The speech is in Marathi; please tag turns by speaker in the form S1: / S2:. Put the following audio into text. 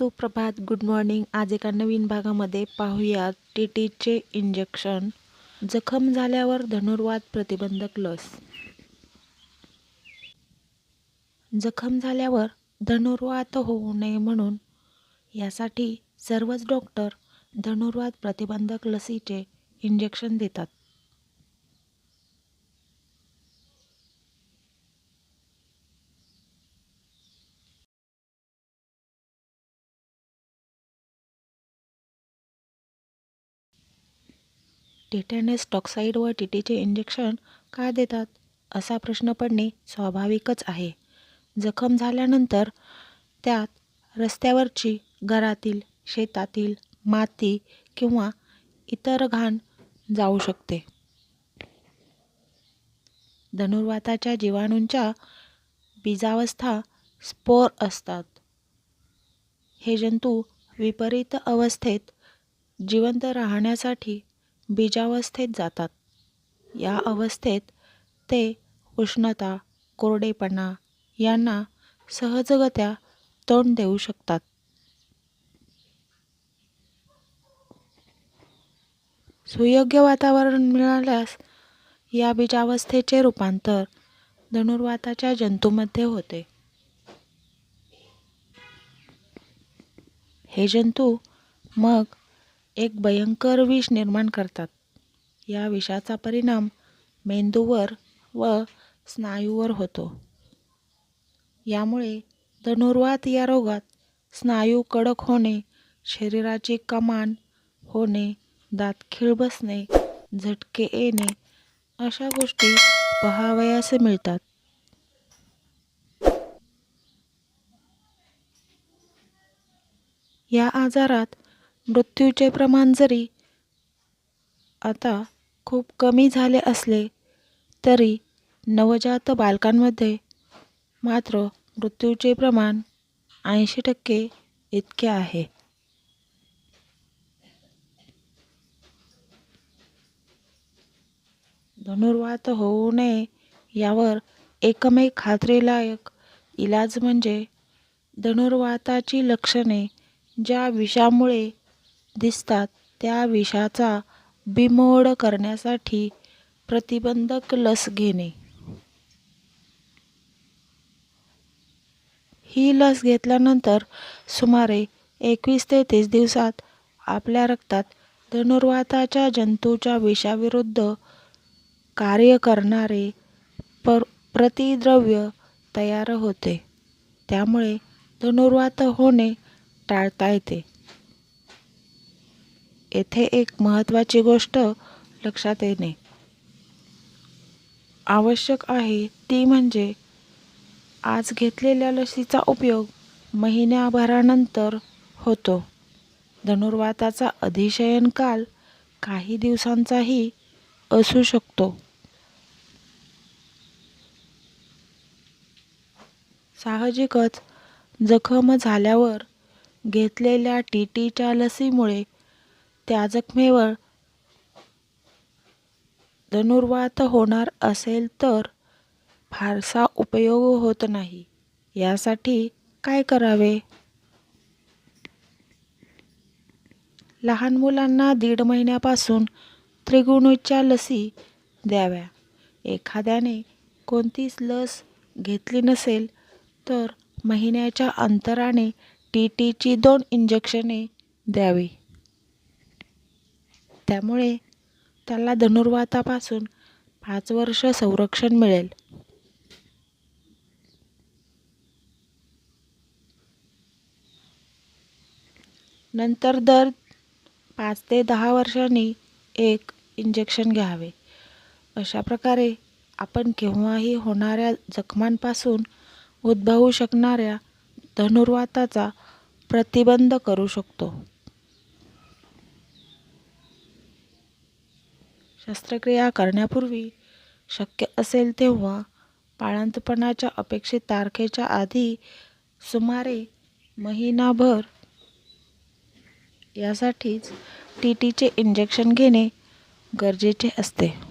S1: सुप्रभात गुड मॉर्निंग आज एका नवीन भागामध्ये पाहूयात टी टीचे इंजेक्शन जखम झाल्यावर धनुर्वाद प्रतिबंधक लस. जखम झाल्यावर धनुर्वात होऊ नये म्हणून यासाठी सर्वच डॉक्टर धनुर्वाद प्रतिबंधक लसीचे इंजेक्शन देतात. टिटॅनस टॉक्साईड व टीटीचे इंजेक्शन का देतात? असा प्रश्न पडणे स्वाभाविकच आहे. जखम झाल्यानंतर त्यात रस्त्यावरची घरातील शेतातील माती किंवा इतर घाण जाऊ शकते. धनुर्वाताच्या जीवाणूंच्या बीजावस्था स्पोर असतात. हे जंतू विपरीत अवस्थेत जिवंत राहण्यासाठी बीजावस्थेत जातात. या अवस्थेत ते उष्णता कोरडेपणा यांना सहजगत्या तोंड देऊ शकतात. सुयोग्य वातावरण मिळाल्यास या बीजावस्थेचे रूपांतर धनुर्वाताच्या जंतूमध्ये होते. हे जंतू मग एक भयंकर विष निर्माण करतात. या विषाचा परिणाम मेंदूवर व स्नायूवर होतो. यामुळे धनुर्वात या रोगात स्नायू कडक होणे शरीराची कमान होणे दात खिळ बसणे झटके येणे अशा गोष्टी पहावयास मिळतात. या आजारात मृत्यूचे प्रमाण जरी आता खूप कमी झाले असले तरी नवजात बालकांमध्ये मात्र मृत्यूचे प्रमाण ऐंशी टक्के इतके आहे. धनुर्वात होऊ नये यावर एकमेव खात्रीलायक इलाज म्हणजे धनुर्वाताची लक्षणे ज्या विषामुळे दिसतात. त्या विषाचा बिमोड करण्यासाठी प्रतिबंधक लस घेणे. ही लस घेतल्यानंतर सुमारे एकवीस ते तीस दिवसात आपल्या रक्तात धनुर्वाताच्या जंतूच्या विषाविरुद्ध कार्य करणारे पर प्रतिद्रव्य तयार होते. त्यामुळे धनुर्वात होणे टाळता येते. येथे एक महत्त्वाची गोष्ट लक्षात येणे. आवश्यक आहे ती म्हणजे आज घेतलेल्या लसीचा उपयोग महिन्याभरानंतर होतो. धनुर्वाताचा अधिशयन काल काही दिवसांचाही असू शकतो. साहजिकच जखम झाल्यावर घेतलेल्या टी टीच्या लसीमुळे त्या जखमेवर धनुर्वात होणार असेल तर फारसा उपयोग होत नाही. यासाठी काय करावे? लहान मुलांना दीड महिन्यापासून त्रिगुणूच्या लसी द्याव्या. एखाद्याने कोणतीच लस घेतली नसेल तर महिन्याच्या अंतराने टी टीची दोन इंजेक्शने द्यावी. त्यामुळे त्याला धनुर्वातापासून पाच वर्ष संरक्षण मिळेल. नंतर दर पाच ते दहा वर्षांनी एक इंजेक्शन घ्यावे. अशा प्रकारे आपण केव्हाही होणाऱ्या जखमांपासून उद्भवू शकणाऱ्या धनुर्वाताचा प्रतिबंध करू शकतो. शस्त्रक्रिया करण्यापूर्वी शक्य असेल तेव्हा बाळंतपणाच्या अपेक्षित तारखेच्या आधी सुमारे महिनाभर यासाठीच टी टीचे इंजेक्शन घेणे गरजेचे असते.